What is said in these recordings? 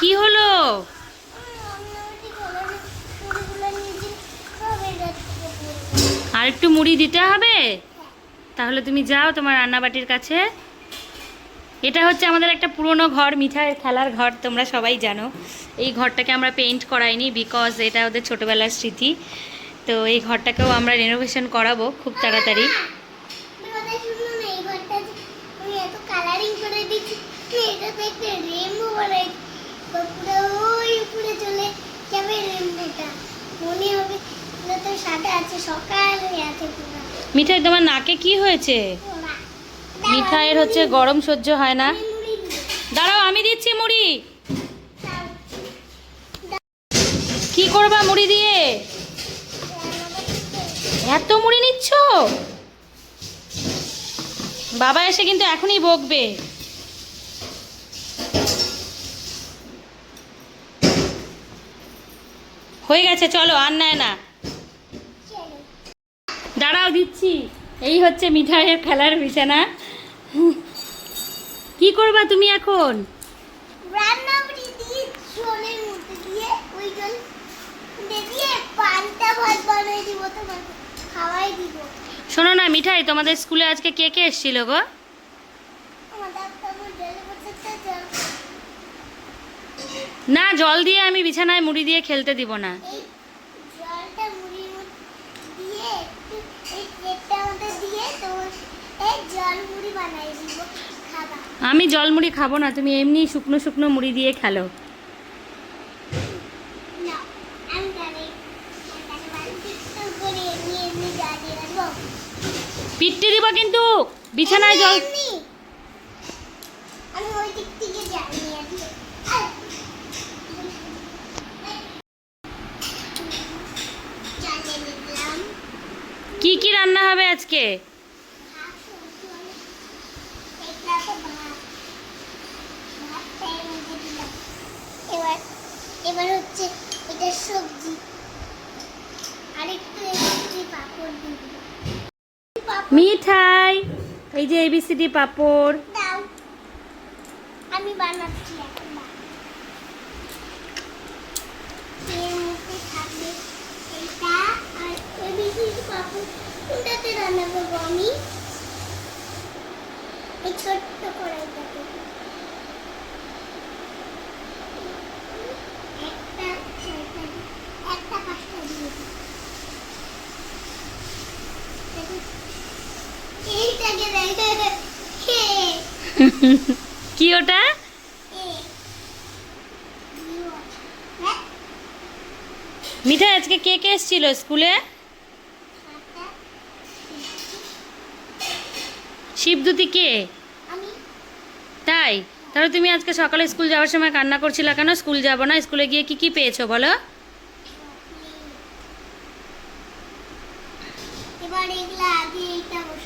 কি হলো? আর একটু মুড়ি দিতে হবে? তাহলে তুমি যাও তোমার রান্নাবাটির কাছে। এটা হচ্ছে আমাদের একটা পুরনো ঘর মিঠাইয়ের খেলার ঘর, তোমরা সবাই জানো। এই ঘরটাকে আমরা পেইন্ট করাইনি বিকজ এটা ওদের ছোটোবেলার স্মৃতি। তো এই ঘরটাকেও আমরা রেনোভেশন করাবো খুব তাড়াতাড়ি। মিঠাই, তোমার নাকে কি হয়েছে? মিঠাইয়ের হচ্ছে গরম সহ্য হয় না। দাঁড়াও, আমি দিচ্ছি মুড়ি। কি করবা মুড়ি দিয়ে? এত মুড়ি নিচ্ছ? বাবা এসে কিন্তু এখনই বকবে। হয়ে গেছে, চলো, আর নেয় না। দাঁড়াও, দিচ্ছি। এই হচ্ছে মিঠাইয়ের খেলার বিছানা। কি করবা তুমি এখন? দিয়ে ভাত বানিয়ে দিব শোনো না মিঠাই তোমাদের স্কুলে আজকে কে কে এসেছিল গো? না জল দিয়ে আমি বিছানায় মুড়ি দিয়ে খেলতে দিব না। আমি জল মুড়ি খাব না তুমি এমনি শুকনো শুকনো মুড়ি দিয়ে খেলো না আমি জানি আমি বাড়িতে করে এমনি এমনি দাঁড়িয়ে রাখব পিট্টি দিব কিন্তু বিছানায় জল কি কি রান্না হবে আজকে? এবার এবার হচ্ছে এটা সবজি। আরেকটু পাঁপড় দিলাম। পাঁপড় মিঠাই। এই যে এবিসিডি পাপড়। আমি বানাচ্ছি রান্না করব আমি দিই। দেখো, এইটাকে দেখে খেয়ে কি ওটা? মিঠাই, আজকে কে কে এসেছিল স্কুলে? শিবদূতি কে? তাই? তাহলে তুমি আজকে সকালে স্কুল যাওয়ার সময় কান্না করছিলে কেন? স্কুল যাব না, স্কুলে গিয়ে কি কি পেয়েছ বলো? এবার এগুলা আগে পাপড়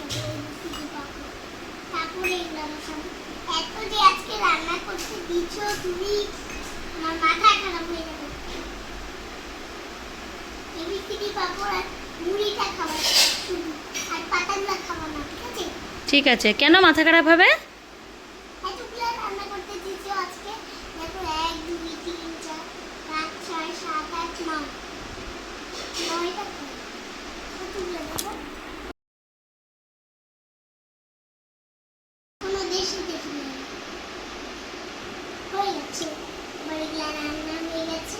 ঠিক আছে? ঠিক আছে কেন মাথা খারাপ হবে এতগুলো রান্না করতে দিচ্ছ আজকে দেখো এক দুই তিন চার পাঁচ ছয় সাত আট নয় নয়টা খাবার। কতগুলো দেবো কোনো দেশে দেখিনি আমি। হয়ে গেছে এবার এগুলা রান্না হয়ে গেছে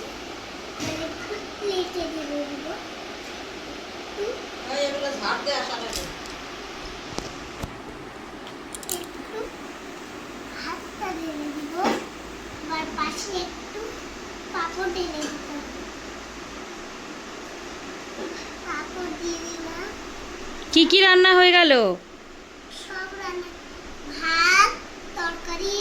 এবার একটু প্লেটে দিয়ে দিব হুম, একটু হাতটা ঢেলে দিব এবার পাশে একটু পাপড় ঢেলে দিতে হবে পাপড় দিয়ে দিলাম কি কি রান্না হয়ে গেল? সব রান্না। ভাত তরকারি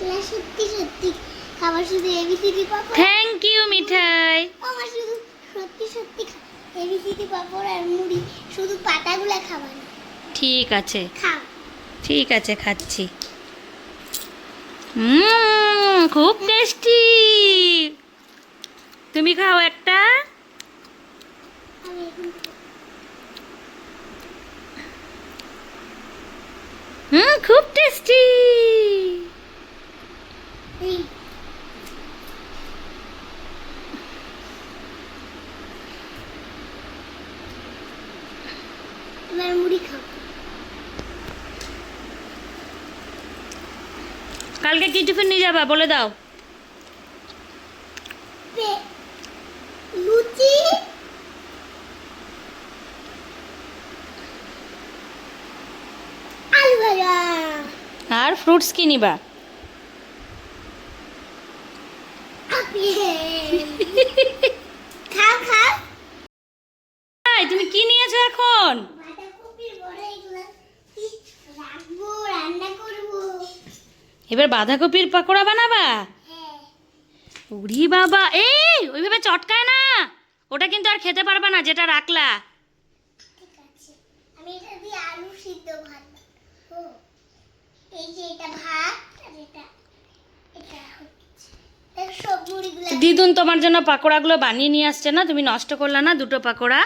হয়ে সত্যি সত্যি খাবার শুধু এবিসিডি পাপড়? থ্যাংক ইউ মিঠাই। আমার শুধু সত্যি সত্যি এবিসিডি পাপড় আর মুড়ি শুধু পাতাগুলা খাবার ঠিক আছে। খাও। ঠিক আছে খাচ্ছি। খুব টেস্টি। তুমি খাও একটা। হুম খুব টেস্টি এই এবার মুড়ি খাও কালকে কি টিফিন নিয়ে যাবা? বলে দাও। লুচি। আর ফ্রুটস কি নিবা? তুমি কি নিয়েছো এখন? রান্না করব। এবার বাঁধাকপির পাকোড়া বানাবা? উড়ি বাবা এই ওইভাবে চটকায় না। ওটা কিন্তু আর খেতে পারবা না যেটা রাখলা। দিদুন তোমার জন্য পাকোড়াগুলো বানিয়ে নিয়ে আসছে না তুমি নষ্ট করলা না দুটো পাকোড়া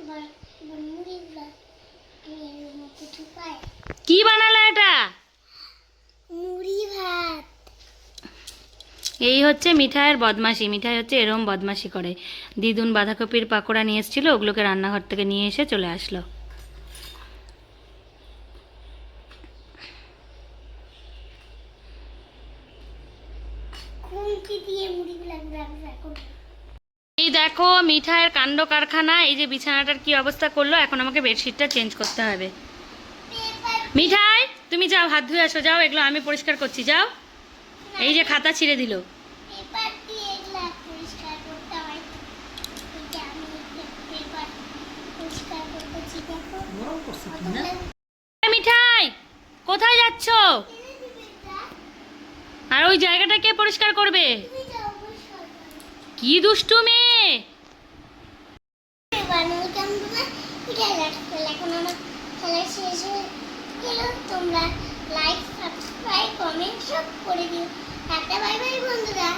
এবার এবার মুড়িগুলো আমি এর মধ্যে ঢুকাই কি বানালা এটা? মুড়ি ভাত। এই হচ্ছে মিঠাইয়ের বদমাশি। মিঠাই হচ্ছে এরম বদমাশি করে। দিদুন বাঁধাকপির পাকোড়া নিয়ে এসেছিল ওগুলোকে রান্নাঘর থেকে নিয়ে এসে চলে আসলো। এই দেখো মিঠাইয়ের কাণ্ড কারখানা। এই যে বিছানাটার কি অবস্থা করল এখন আমাকে বেডশিটটা চেঞ্জ করতে হবে। মিঠাই তুমি যাও হাত ধুয়ে আসো যাও এগুলো আমি পরিষ্কার করছি যাও। এই যে খাতা ছিঁড়ে দিল। মিঠাই কোথায় যাচ্ছ? আর ওই জায়গাটা কে পরিষ্কার করবে? কি দুষ্টু মেয়ে? খেলা শেষ হয়ে গেল তোমরা লাইক সাবস্ক্রাইব কমেন্ট সব করে দিও। টাটা বাই বাই বন্ধুরা।